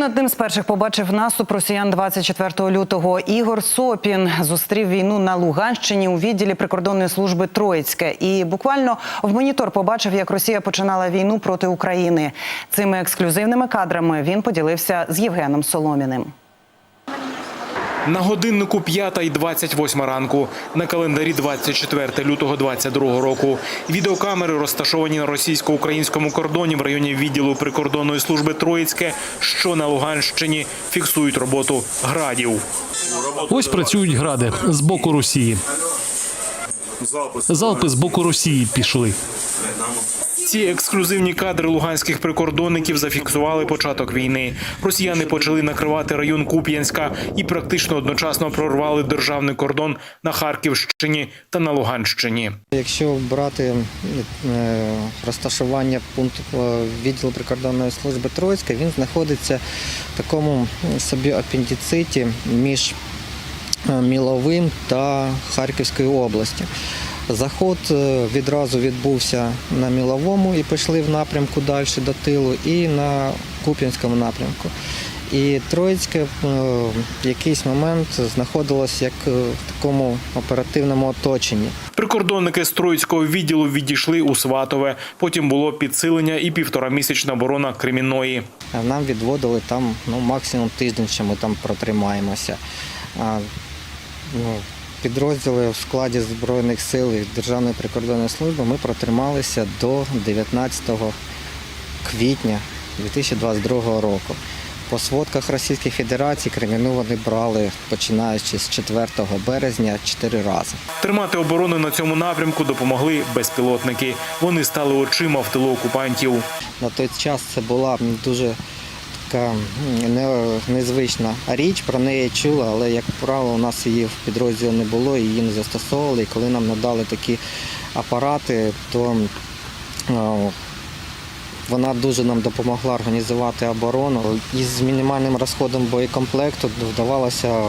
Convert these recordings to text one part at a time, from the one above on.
Він одним з перших побачив наступ росіян 24 лютого. Ігор Сопін зустрів війну на Луганщині у відділі прикордонної служби Троїцьке і буквально в монітор побачив, як Росія починала війну проти України. Цими ексклюзивними кадрами він поділився з Євгеном Соломіним. На годиннику 5 і 28 ранку. На календарі 24 лютого 22 року. Відеокамери розташовані на російсько-українському кордоні в районі відділу прикордонної служби Троїцьке, що на Луганщині фіксують роботу градів. Ось працюють гради з боку Росії. Залпи з боку Росії пішли. Ці ексклюзивні кадри луганських прикордонників зафіксували початок війни. Росіяни почали накривати район Куп'янська і практично одночасно прорвали державний кордон на Харківщині та на Луганщині. Якщо брати е, розташування пункту е, відділу прикордонної служби Троїцька, він знаходиться в такому собі апендициті між е, Міловим та Харківською областю. Заход е, відразу відбувся на Міловому і пішли в напрямку далі до тилу, і на Куп'янському напрямку. І Троїцьке е, в якийсь момент знаходилось як е, в такому оперативному оточенні. Прикордонники з Троїцького відділу відійшли у Сватове. Потім було підсилення і півторамісячна оборона Кремінної. Нам відводили там ну, максимум тиждень, що ми там протримаємося. А, ну, підрозділи в складі Збройних сил і Державної прикордонної служби ми протрималися до 19 квітня 2022 року. По сводках Російської Федерації Креміну вони брали починаючи з 4 березня 4 рази. Тримати оборону на цьому напрямку допомогли безпілотники. Вони стали очима в тилу окупантів. На той час це була дуже така не- незвична річ, про неї чула, але, як правило, у нас її в підрозділі не було, її не застосовували. І коли нам надали такі апарати, то вона дуже нам допомогла організувати оборону. Із мінімальним розходом боєкомплекту вдавалося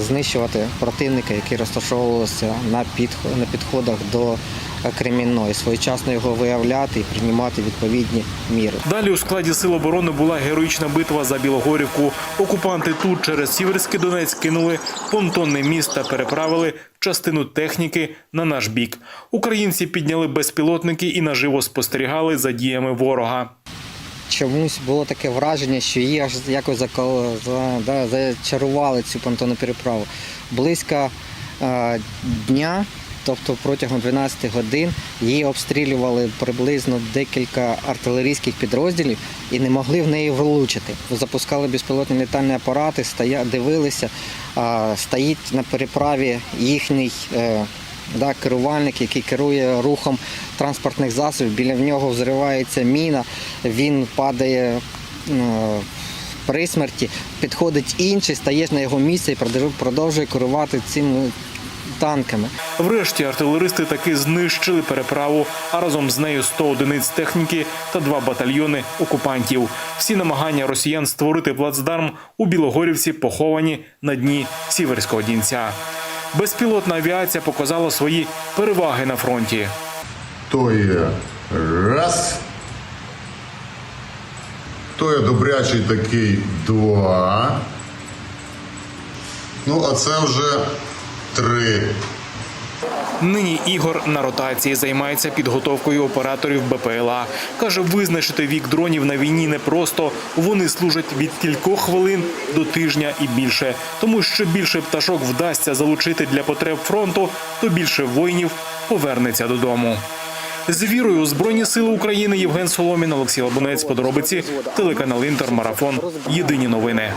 знищувати противника, який розташовувався на, на підходах до Кремінної, своєчасно його виявляти і приймати відповідні міри. Далі у складі сил оборони була героїчна битва за Білогорівку. Окупанти тут через Сіверський Донець кинули понтонний міст та переправили частину техніки на наш бік. Українці підняли безпілотники і наживо спостерігали за діями ворога. Чомусь було таке враження, що її аж якось зачарували цю понтонну переправу. Близько е, дня, тобто протягом 12 годин, її обстрілювали приблизно декілька артилерійських підрозділів і не могли в неї влучити. Запускали безпілотні літальні апарати, стоя, дивилися, стоїть на переправі їхній. Е, да, керувальник, який керує рухом транспортних засобів, біля нього взривається міна, він падає е, при смерті, підходить інший, стаєш на його місце і продовжує- керувати цими танками. Врешті артилеристи таки знищили переправу, а разом з нею 100 одиниць техніки та два батальйони окупантів. Всі намагання росіян створити плацдарм у Білогорівці поховані на дні Сіверського Дінця. Безпілотна авіація показала свої переваги на фронті. То є раз. То є добрячий такий два. Ну, а це вже три. Нині Ігор на ротації займається підготовкою операторів БПЛА. Каже, визначити вік дронів на війні непросто. Вони служать від кількох хвилин до тижня і більше. Тому що більше пташок вдасться залучити для потреб фронту, то більше воїнів повернеться додому. З вірою Збройні Сили України Євген Соломін, Олексій Лабунець, подробиці, телеканал Інтер. Єдині новини.